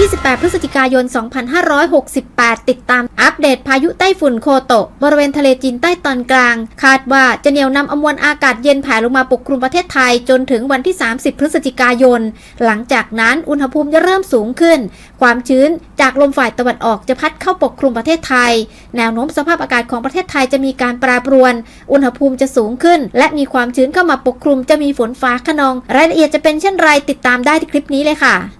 28 พฤศจิกายน 2568 ติดตามอัปเดตพายุไต้ฝุ่นโคโตะ บริเวณทะเลจีนใต้ตอนกลาง คาดว่าจะเหนี่ยวนำอมวลอากาศเย็นแผ่ลงมาปกคลุมประเทศไทยจนถึงวันที่ 30 พฤศจิกายน หลังจากนั้นอุณหภูมิจะเริ่มสูงขึ้น ความชื้นจากลมฝ่ายตะวันออกจะพัดเข้าปกคลุมประเทศไทย แนวโน้มสภาพอากาศของประเทศไทยจะมีการแปรปรวน อุณหภูมิจะสูงขึ้น และมีความชื้นเข้ามาปกคลุมจะมีฝนฟ้าขนอง รายละเอียดจะเป็นเช่นไรติดตามได้ที่คลิปนี้เลยค่ะ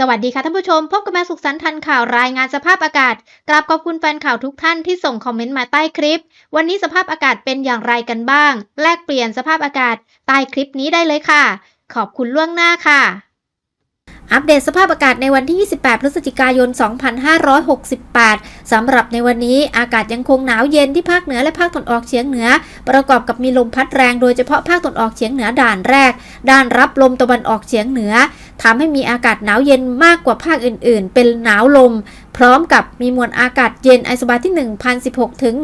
สวัสดีค่ะท่านผู้ชม พบกับแมวสุขสันต์ทันข่าวรายงานสภาพอากาศ กราบขอบคุณแฟนข่าวทุกท่านที่ส่งคอมเมนต์มาใต้คลิป วันนี้สภาพอากาศเป็นอย่างไรกันบ้าง แลกเปลี่ยนสภาพอากาศใต้คลิปนี้ได้เลยค่ะ ขอบคุณล่วงหน้าค่ะ อัปเดตสภาพอากาศในวันที่ 28 พฤศจิกายน 2568 สำหรับในวันนี้อากาศยังคงหนาวเย็นที่ภาคเหนือและภาคตะวันออกเฉียงเหนือ ประกอบกับมีลมพัดแรงโดยเฉพาะภาคตะวันออกเฉียงเหนือด่านแรก ด้านรับลมตะวันออกเฉียงเหนือ ทำให้มีอากาศหนาวเย็นมากกว่าภาคอื่นๆ เป็นหนาวลม พร้อมกับมีมวลอากาศเย็นไอโซบาที่ 1016 ถึง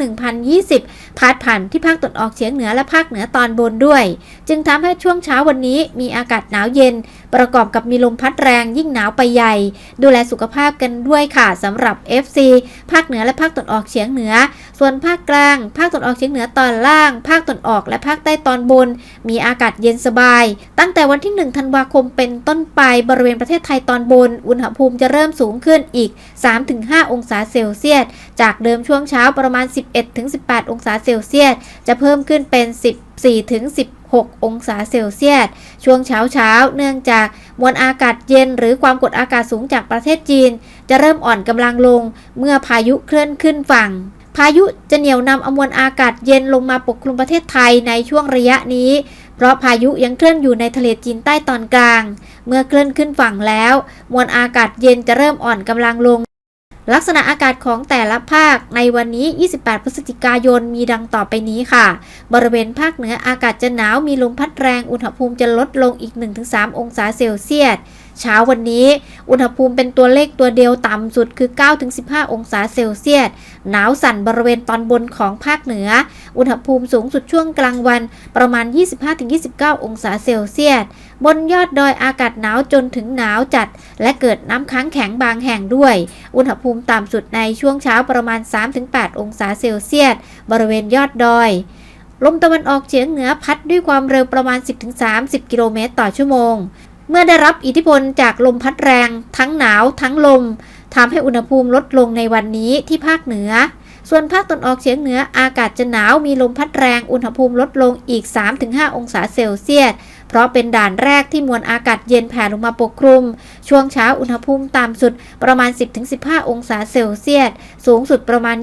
1020 พาดผ่านที่ภาคตะวันออกเฉียงเหนือและภาคเหนือตอนบนด้วย จึงทำให้ช่วงเช้าวันนี้มีอากาศหนาวเย็น ประกอบกับมีลมพัดแรงยิ่งหนาวไปใหญ่ ดูแลสุขภาพกันด้วยค่ะสำหรับ FC ภาคเหนือและภาคตะวันออกเฉียงเหนือ ส่วนภาคกลาง ภาคตะวันออกเฉียงเหนือตอนล่าง ภาคตะวันออกและภาคใต้ตอนบน มีอากาศเย็นสบาย ตั้งแต่วันที่ 1 ธันวาคมเป็นต้นไปบริเวณประเทศไทยตอนบน อุณหภูมิจะเริ่มสูงขึ้นอีก3-5 องศาเซลเซียส จากเดิมช่วงเช้าประมาณ 11-18 องศาเซลเซียส จะเพิ่มขึ้นเป็น 14-16องศาเซลเซียส ช่วงเช้าเช้า เนื่องจากมวลอากาศเย็นหรือความกดอากาศสูงจากประเทศจีน จะเริ่มอ่อนกำลังลง เมื่อพายุเคลื่อนขึ้นฝั่ง พายุจะเหนี่ยวนำอมวลอากาศเย็นลงมาปกคลุมประเทศไทยในช่วงระยะนี้ เพราะพายุยังเคลื่อนอยู่ในทะเลจีนใต้ตอนกลาง เมื่อเคลื่อนขึ้นฝั่งแล้ว มวลอากาศเย็นจะเริ่มอ่อนกำลังลง ลักษณะอากาศของแต่ละภาคในวันนี้ 28 พฤศจิกายน มีดังต่อไปนี้ค่ะ บริเวณภาคเหนืออากาศจะหนาว มีลมพัดแรง อุณหภูมิจะลดลงอีก 1-3 องศาเซลเซียส เช้าวันนี้ อุณหภูมิเป็นตัวเลขตัวเดียวต่ำสุดคือ 9-15 องศาเซลเซียส หนาวสั่นบริเวณตอนบนของภาคเหนือ อุณหภูมิสูงสุดช่วงกลางวันประมาณ 25-29 องศาเซลเซียส บนยอดดอยอากาศหนาวจนถึงหนาวจัด และเกิดน้ำค้างแข็งบางแห่งด้วย อุณหภูมิต่ำสุดในช่วงเช้าประมาณ 3-8 องศาเซลเซียส บริเวณยอดดอยลมตะวันออกเฉียงเหนือพัดด้วยความเร็วประมาณ 10-30 กิโลเมตรต่อชั่วโมง เมื่อได้รับอิทธิพลจากลมพัดแรง ทั้งหนาวทั้งลมทำให้อุณหภูมิลดลงในวันนี้ที่ภาคเหนือ ส่วนภาคตะวันออกเฉียงเหนืออากาศจะหนาวมีลมพัดแรง อุณหภูมิลดลงอีก 3-5 องศาเซลเซียส เพราะเป็นด่านแรกที่มวลอากาศเย็นแผ่ลงมาปกคลุม ช่วงเช้าอุณหภูมิต่ำสุดประมาณ 10-15 องศาเซลเซียส สูงสุดประมาณ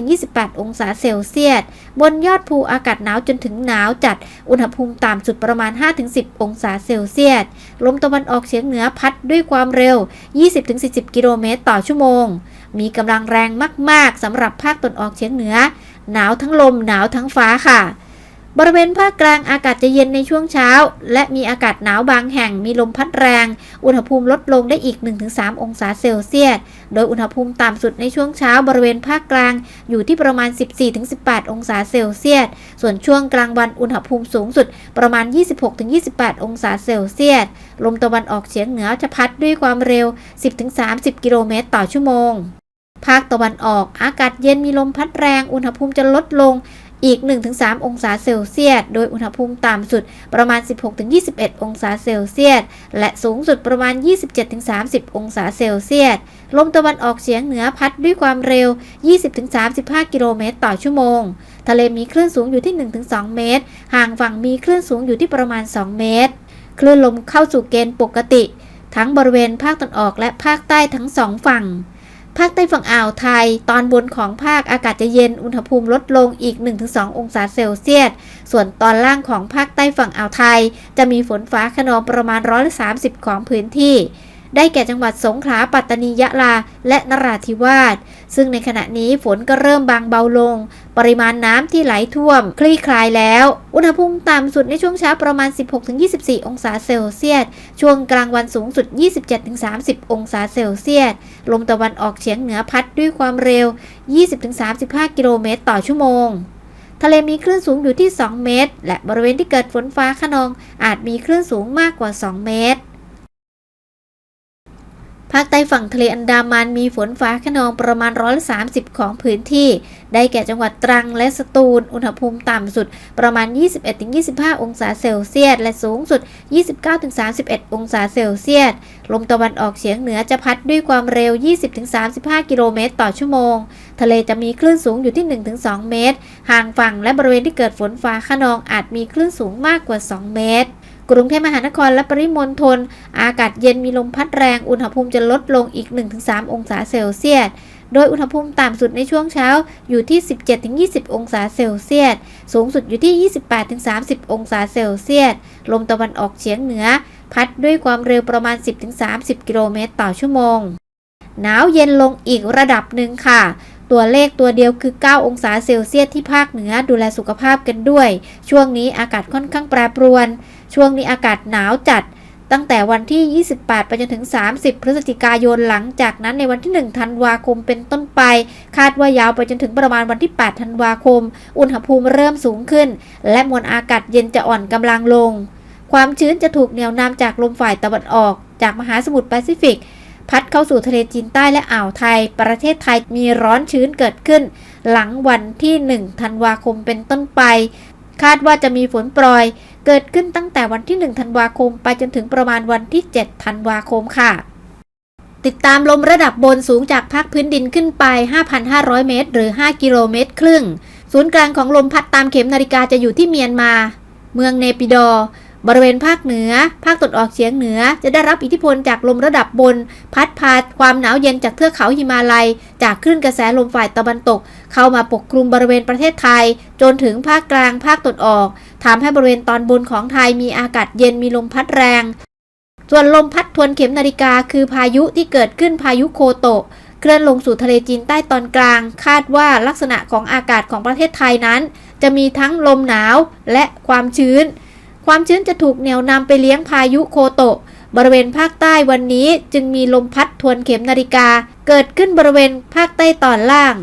25-28 องศาเซลเซียส บนยอดภูอากาศหนาวจนถึงหนาวจัด อุณหภูมิต่ำสุดประมาณ 5-10 องศาเซลเซียส ลมตะวันออกเฉียงเหนือพัดด้วยความเร็ว 20-40 กิโลเมตรต่อชั่วโมง มีกำลังแรงมาก ๆสำหรับภาคตะวันออกเฉียงเหนือ หนาวทั้งลมหนาวทั้งฟ้าค่ะ บริเวณภาคกลางอากาศจะเย็นในช่วงเช้า และมีอากาศหนาวบางแห่งมีลมพัดแรง อุณหภูมิลดลงได้อีก 1-3 องศาเซลเซียส โดยอุณหภูมิต่ำสุดในช่วงเช้าบริเวณภาคกลางอยู่ที่ประมาณ 14-18 องศาเซลเซียส ส่วนช่วงกลางวันอุณหภูมิสูงสุดประมาณ 26-28 องศาเซลเซียส ลมตะวันออกเฉียงเหนือจะพัดด้วยความเร็ว 10-30 กิโลเมตรต่อชั่วโมงภาคตะวันออกอากาศเย็นมีลมพัดแรง อุณหภูมิจะลดลง อีก 1-3 องศาเซลเซียส โดยอุณหภูมิต่ำสุดประมาณ 16-21 องศาเซลเซียส และสูงสุดประมาณ 27-30 องศาเซลเซียส ลมตะวันออกเฉียงเหนือพัดด้วยความเร็ว 20-35 กิโลเมตรต่อชั่วโมง ทะเลมีคลื่นสูงอยู่ที่ 1-2 เมตร ห่างฝั่งมีคลื่นสูงอยู่ที่ประมาณ 2 เมตร คลื่นลมเข้าสู่เกณฑ์ปกติ ทั้งบริเวณภาคตะวันออกและภาคใต้ทั้งสองฝั่ง ภาคใต้ฝั่งอ่าวไทย ตอนบนของภาคอากาศจะเย็นอุณหภูมิลดลงอีก 1-2 องศาเซลเซียส ส่วนตอนล่างของภาคใต้ฝั่งอ่าวไทย จะมีฝนฟ้าขนองประมาณร้อยละ30 ของพื้นที่ ได้แก่จังหวัดสงขลาปัตตานียะลา และนราธิวาส ซึ่งในขณะนี้ฝนก็เริ่มบางเบาลง ปริมาณน้ำที่ไหลท่วม คลี่คลายแล้ว อุณหภูมิต่ำสุดในช่วงเช้าประมาณ 16-24 องศาเซลเซียส ช่วงกลางวันสูงสุด 27-30 องศาเซลเซียส ลมตะวันออกเฉียงเหนือพัดด้วยความเร็ว 20-35 กิโลเมตรต่อชั่วโมงทะเลมีคลื่นสูงอยู่ที่ 2 เมตร และบริเวณที่เกิดฝนฟ้าขนอง อาจมีคลื่นสูงมากกว่า 2 เมตร ภาคใต้ฝั่งทะเลอันดามันมีฝนฟ้าขนองประมาณร้อยละ30ของพื้นที่ ได้แก่จังหวัดตรังและสตูล อุณหภูมิต่ำสุดประมาณ 21-25 องศาเซลเซียส และสูงสุด 29-31 องศาเซลเซียส ลมตะวันออกเฉียงเหนือจะพัดด้วยความเร็ว 20-35 กิโลเมตรต่อชั่วโมง ทะเลจะมีคลื่นสูงอยู่ที่ 1-2 เมตร ห่างฝั่งและบริเวณที่เกิดฝนฟ้าขนองอาจมีคลื่นสูงมากกว่า 2 เมตร กรุงเทพมหานครและปริมณฑลอากาศเย็นมีลมพัดแรง อุณหภูมิจะลดลงอีก 1-3 องศาเซลเซียส โดยอุณหภูมิต่ำสุดในช่วงเช้าอยู่ที่ 17-20 องศาเซลเซียส สูงสุดอยู่ที่ 28-30 องศาเซลเซียส ลมตะวันออกเฉียงเหนือ พัดด้วยความเร็วประมาณ 10-30 กิโลเมตรต่อชั่วโมง หนาวเย็นลงอีกระดับหนึ่งค่ะ ตัวเลขตัวเดียวคือ 9 องศาเซลเซียสที่ภาคเหนือดูแลสุขภาพกันด้วย ช่วงนี้อากาศค่อนข้างแปรปรวน ช่วงนี้อากาศหนาวจัด ตั้งแต่วันที่ 28 ไปจนถึง 30 พฤศจิกายนหลังจากนั้นในวันที่ 1 ธันวาคมเป็นต้นไป คาดว่ายาวไปจนถึงประมาณวันที่ 8 ธันวาคม อุณหภูมิเริ่มสูงขึ้น และมวลอากาศเย็นจะอ่อนกำลังลง ความชื้นจะถูกเหนี่ยวนำจากลมฝ่ายตะวันออก จากมหาสมุทรแปซิฟิก พัดเข้าสู่ทะเลจีนใต้และอ่าวไทย ประเทศไทยมีร้อนชื้นเกิดขึ้น หลังวันที่ 1 ธันวาคมเป็นต้นไป คาดว่าจะมีฝนโปรยเกิดขึ้นตั้งแต่วันที่ 1 ธันวาคม ไปจนถึงประมาณวันที่ 7 ธันวาคมค่ะ ติดตามลมระดับบนสูงจากภาคพื้นดินขึ้นไป 5,500 เมตร หรือ 5 กิโลเมตร ครึ่ง ศูนย์กลางของลมพัดตามเข็มนาฬิกาจะอยู่ที่เมียนมา เมืองเนปิดอร์ บริเวณภาคเหนือ ภาคตะวันออกเฉียงเหนือ จะได้รับอิทธิพลจากลมระดับบน พัดพาความหนาวเย็นจากเทือกเขาหิมาลัย จากคลื่นกระแสลมฝ่ายตะวันตก เข้ามาปกคลุมบริเวณประเทศไทย จนถึงภาคกลางภาคตะวันออกทำให้บริเวณตอนบนของไทยมีอากาศเย็นมีลมพัดแรง ส่วนลมพัดทวนเข็มนาฬิกาคือพายุที่เกิดขึ้นพายุโคโตะเคลื่อนลงสู่ทะเลจีนใต้ตอนกลาง คาดว่าลักษณะของอากาศของประเทศไทยนั้น จะมีทั้งลมหนาวและความชื้น ความชื้นจะถูกเหนี่ยวนำไปเลี้ยงพายุโคโตะ บริเวณภาคใต้วันนี้จึงมีลมพัดทวนเข็มนาฬิกา เกิดขึ้นบริเวณภาคใต้ตอนล่าง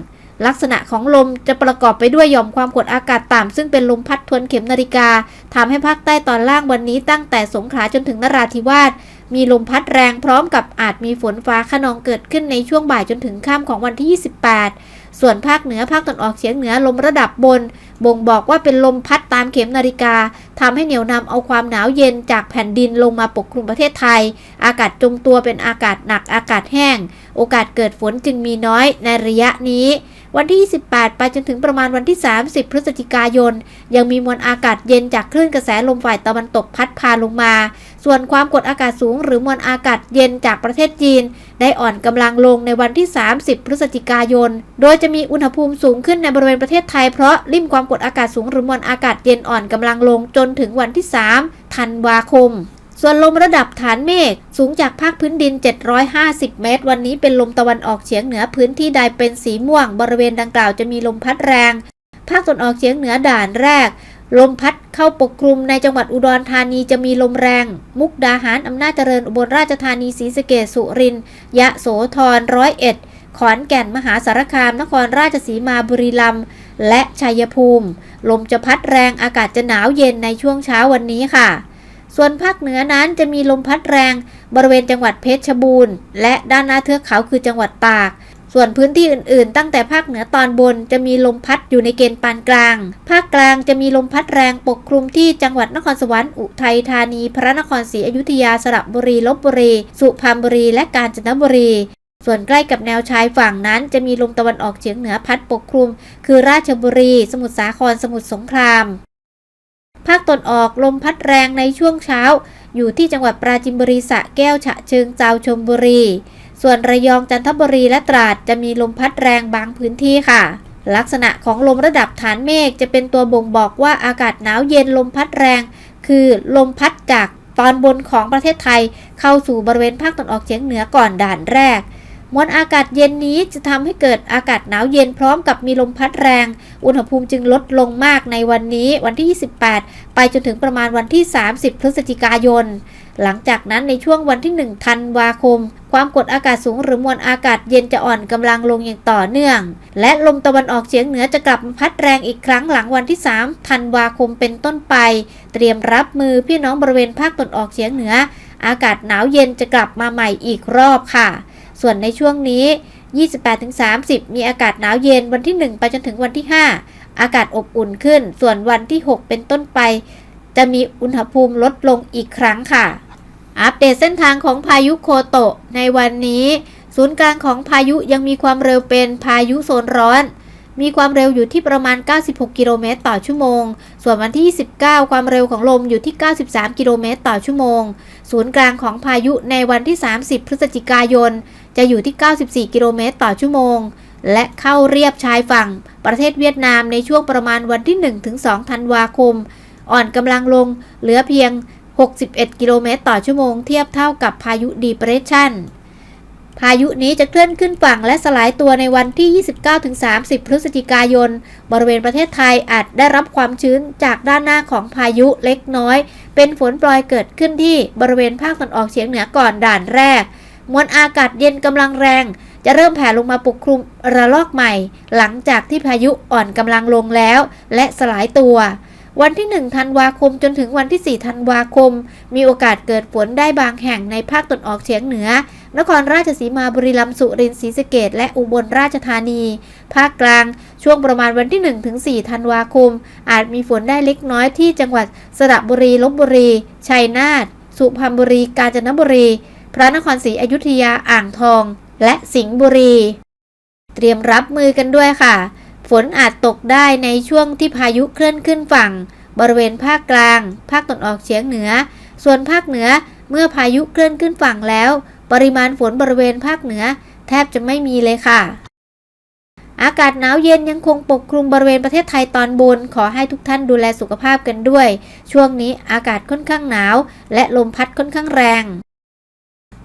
ลักษณะของลมจะประกอบไปด้วยหย่อมความกดอากาศต่ำซึ่งเป็นลมพัดทวนเข็มนาฬิกาทำให้ภาคใต้ตอนล่างวันนี้ตั้งแต่สงขลาจนถึงนราธิวาสมีลมพัดแรงพร้อมกับอาจมีฝนฟ้าขนองเกิดขึ้นในช่วงบ่ายจนถึงค่ำของวันที่ 28 ส่วนภาคเหนือภาคตะวันออกเฉียงเหนือลมระดับบน บ่งบอกว่าเป็นลมพัดตามเข็มนาฬิกาทำให้เหนี่ยวนำเอาความหนาวเย็นจากแผ่นดินลงมาปกคลุมประเทศไทย อากาศจมตัวเป็นอากาศหนักอากาศแห้ง โอกาสเกิดฝนจึงมีน้อยในระยะนี้วันที่ 28 ไปจนถึงประมาณวันที่ 30 พฤศจิกายน ยังมีมวลอากาศเย็นจากคลื่นกระแสลมฝ่ายตะวันตกพัดพาลงมา ส่วนความกดอากาศสูงหรือมวลอากาศเย็นจากประเทศจีน ได้อ่อนกำลังลงในวันที่ 30 พฤศจิกายน โดยจะมีอุณหภูมิสูงขึ้นในบริเวณประเทศไทยเพราะริมความกดอากาศสูงหรือมวลอากาศเย็นอ่อนกำลังลงจนถึงวันที่ 3 ธันวาคม ส่วนลมระดับฐานเมฆสูงจากภาคพื้นดิน 750 เมตร วันนี้เป็นลมตะวันออกเฉียงเหนือพื้นที่ใดเป็นสีม่วง บริเวณดังกล่าวจะมีลมพัดแรง ภาคตะวันออกเฉียงเหนือด่านแรก ลมพัดเข้าปกคลุมในจังหวัดอุดรธานีจะมีลมแรง มุกดาหาร อำนาจเจริญอุบลราชธานีศรีสะเกษสุรินทร์ยะโสธรร้อยเอ็ดขอนแก่นมหาสารคาม นครราชสีมาบุรีรัมย์และชัยภูมิ ลมจะพัดแรงอากาศจะหนาวเย็นในช่วงเช้าวันนี้ค่ะ ส่วนภาคเหนือนั้นจะมีลมพัดแรง บริเวณจังหวัดเพชรบูรณ์ และด้านหน้าเทือกเขาคือจังหวัดตาก ส่วนพื้นที่อื่นๆ ตั้งแต่ภาคเหนือตอนบนจะมีลมพัดอยู่ในเกณฑ์ปานกลาง ภาคกลางจะมีลมพัดแรงปกคลุมที่จังหวัดนครสวรรค์อุทัยธานี พระนครศรีอยุธยาสระบุรีลบบุรี สุพรรณบุรี และกาญจนบุรี ส่วนใกล้กับแนวชายฝั่งนั้น จะมีลมตะวันออกเฉียงเหนือพัดปกคลุม คือราชบุรี สมุทรสาครสมุทรสงครามภาคตนออกลมพัดแรงในช่วงเช้า อยู่ที่จังหวัดปราจินบุรีสะแก้วฉะเชิงเซาชลบุรี ส่วนระยองจันทบุรีและตราดจะมีลมพัดแรงบางพื้นที่ค่ะ ลักษณะของลมระดับฐานเมฆจะเป็นตัวบ่งบอกว่าอากาศหนาวเย็นลมพัดแรง คือลมพัดจากตอนบนของประเทศไทย เข้าสู่บริเวณภาคตะวันออกเฉียงเหนือก่อนด่านแรกมวลอากาศเย็นนี้จะทำให้เกิดอากาศหนาวเย็นพร้อมกับมีลมพัดแรง อุณหภูมิจึงลดลงมากในวันนี้วันที่ 28 ไปจนถึงประมาณวันที่ 30 พฤศจิกายน หลังจากนั้นในช่วงวันที่ 1 ธันวาคม ความกดอากาศสูงหรือมวลอากาศเย็นจะอ่อนกำลังลงอย่างต่อเนื่อง และลมตะวันออกเฉียงเหนือจะกลับมาพัดแรงอีกครั้งหลังวันที่ 3 ธันวาคมเป็นต้นไป เตรียมรับมือพี่น้องบริเวณภาคตะวันออกเฉียงเหนือ อากาศหนาวเย็นจะกลับมาใหม่อีกรอบค่ะ ส่วนในช่วงนี้ 28-30 มีอากาศหนาวเย็นวันที่ 1 ไปจนถึงวันที่ 5 อากาศอบอุ่นขึ้น ส่วนวันที่ 6 เป็นต้นไป จะมีอุณหภูมิลดลงอีกครั้งค่ะ อัปเดตเส้นทางของพายุโคโตะในวันนี้ ศูนย์กลางของพายุยังมีความเร็วเป็นพายุโซนร้อน มีความเร็วอยู่ที่ประมาณ 96 กิโลเมตรต่อชั่วโมง ส่วนวันที่ 29 ความเร็วของลมอยู่ที่ 93 กิโลเมตรต่อชั่วโมง ศูนย์กลางของพายุในวันที่ 30 พฤศจิกายน จะอยู่ที่ 94 กิโลเมตรต่อชั่วโมง และเข้าเรียบชายฝั่ง ประเทศเวียดนามในช่วงประมาณวันที่ 1-2 ธันวาคม อ่อนกำลังลงเหลือเพียง 61 กิโลเมตรต่อชั่วโมงเทียบเท่ากับพายุดีเปรสชันพายุนี้จะเคลื่อนขึ้นฝั่งและสลายตัวในวันที่ 29-30 พฤศจิกายน บริเวณประเทศไทยอาจได้รับความชื้นจากด้านหน้าของพายุเล็กน้อย เป็นฝนปลอยเกิดขึ้นที่บริเวณภาคตะวันออกเฉียงเหนือก่อนด่านแรก มวลอากาศเย็นกำลังแรง จะเริ่มแผ่ลงมาปกคลุมระลอกใหม่ หลังจากที่พายุอ่อนกำลังลงแล้ว และสลายตัว วันที่ 1 ธันวาคมจนถึงวันที่ 4 ธันวาคม มีโอกาสเกิดฝนได้บางแห่งในภาคตะวันออกเฉียงเหนือ นครราชสีมาบุรีรัมย์สุรินทร์ศรีสะเกษและอุบลราชธานี ภาคกลาง ช่วงประมาณวันที่ 1 ถึง 4 ธันวาคม อาจมีฝนได้เล็กน้อยที่จังหวัดสระบุรีลบบุรี ชัยนาท สุพรรณบุรี กาญจนบุรี พระนครศรีอยุธยา อ่างทอง และสิงห์บุรี เตรียมรับมือกันด้วยค่ะ นอาจตกได้ในช่วงที่พายุเคลื่อนขึ้นฝั่ง บริเวณภาคกลาง ภาคตะวันออกเฉียงเหนือ ส่วนภาคเหนือเมื่อพายุเคลื่อนขึ้นฝั่งแล้ว ปริมาณฝนบริเวณภาคเหนือ แทบจะไม่มีเลยค่ะ อากาศหนาวเย็นยังคงปกคลุมบริเวณประเทศไทยตอนบน ขอให้ทุกท่านดูแลสุขภาพกันด้วย ช่วงนี้อากาศค่อนข้างหนาว และลมพัดค่อนข้างแรง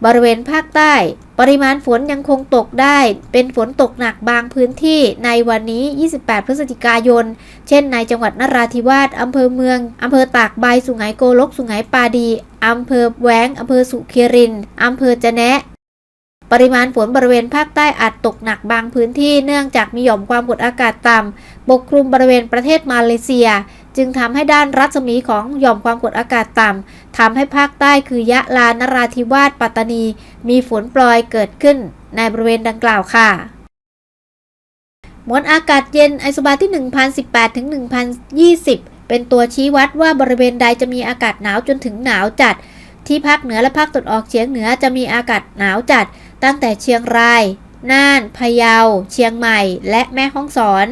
บริเวณภาคใต้ ปริมาณฝนยังคงตกได้ เป็นฝนตกหนักบางพื้นที่ในวันนี้ 28 พฤศจิกายน เช่นในจังหวัดนราธิวาสอำเภอเมือง อำเภอตากใบสุไหงโกลก สุไหงปาดี อำเภอแหวง อำเภอสุเคีริน อำเภอจะแนะปริมาณฝนบริเวณภาคใต้อาจตกหนักบางพื้นที่เนื่องจากมีหย่อมความกดอากาศต่ำปกคลุมบริเวณประเทศมาเลเซีย จึงทำให้ด้านรัศมีของหย่อมความกดอากาศต่ำ ทำให้ภาคใต้คือยะลานราธิวาสปัตตานี มีฝนปลอยเกิดขึ้นในบริเวณดังกล่าวค่ะมวลอากาศเย็นไอโซบาที่ 1018ถึง1020 เป็นตัวชี้วัดว่าบริเวณใดจะมีอากาศหนาวจนถึงหนาวจัด ที่ภาคเหนือและภาคตะวันออกเฉียงเหนือจะมีอากาศหนาวจัด ตั้งแต่เชียงราย น่าน พะเยา เชียงใหม่ และแม่ฮ่องสอน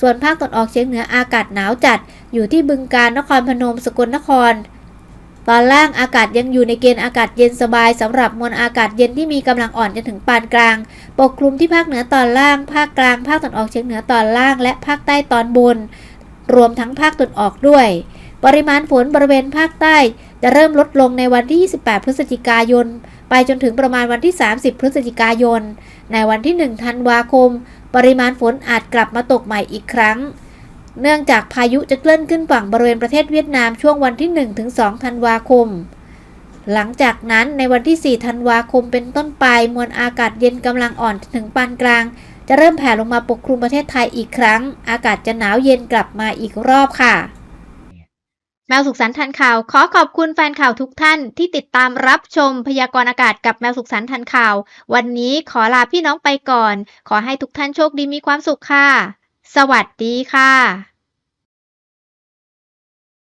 ส่วนภาคตะวันออกเฉียงเหนืออากาศหนาวจัด อยู่ที่บึงกาฬนครพนมสกลนคร ตอนล่างอากาศยังอยู่ในเกณฑ์อากาศเย็นสบายสำหรับมวลอากาศเย็นที่มีกำลังอ่อนจนถึงปานกลาง ปกคลุมที่ภาคเหนือตอนล่าง ภาคกลาง ภาคตะวันออกเฉียงเหนือตอนล่าง และภาคใต้ตอนบน รวมทั้งภาคตะวันออกด้วย ปริมาณฝนบริเวณภาคใต้ จะเริ่มลดลงในวันที่ 28 พฤศจิกายน ไปจนถึงประมาณวันที่ 30 พฤศจิกายน ในวันที่ 1 ธันวาคม ปริมาณฝนอาจกลับมาตกใหม่อีกครั้ง เนื่องจากพายุจะเคลื่อนขึ้นฝั่งบริเวณประเทศเวียดนามช่วงวันที่1ถึง2ธันวาคม หลังจากนั้นในวันที่ 4 ธันวาคมเป็นต้นไป มวลอากาศเย็นกำลังอ่อนถึงปานกลาง จะเริ่มแผ่ลงมาปกคลุมประเทศไทยอีกครั้ง อากาศจะหนาวเย็นกลับมาอีกรอบค่ะ แมวสุขสันต์ทันข่าว ขอขอบคุณแฟนข่าวทุกท่านที่ติดตามรับชมพยากรณ์อากาศกับแมวสุขสันต์ทันข่าว วันนี้ขอลาพี่น้องไปก่อน ขอให้ทุกท่านโชคดีมีความสุขค่ะ สวัสดีค่ะ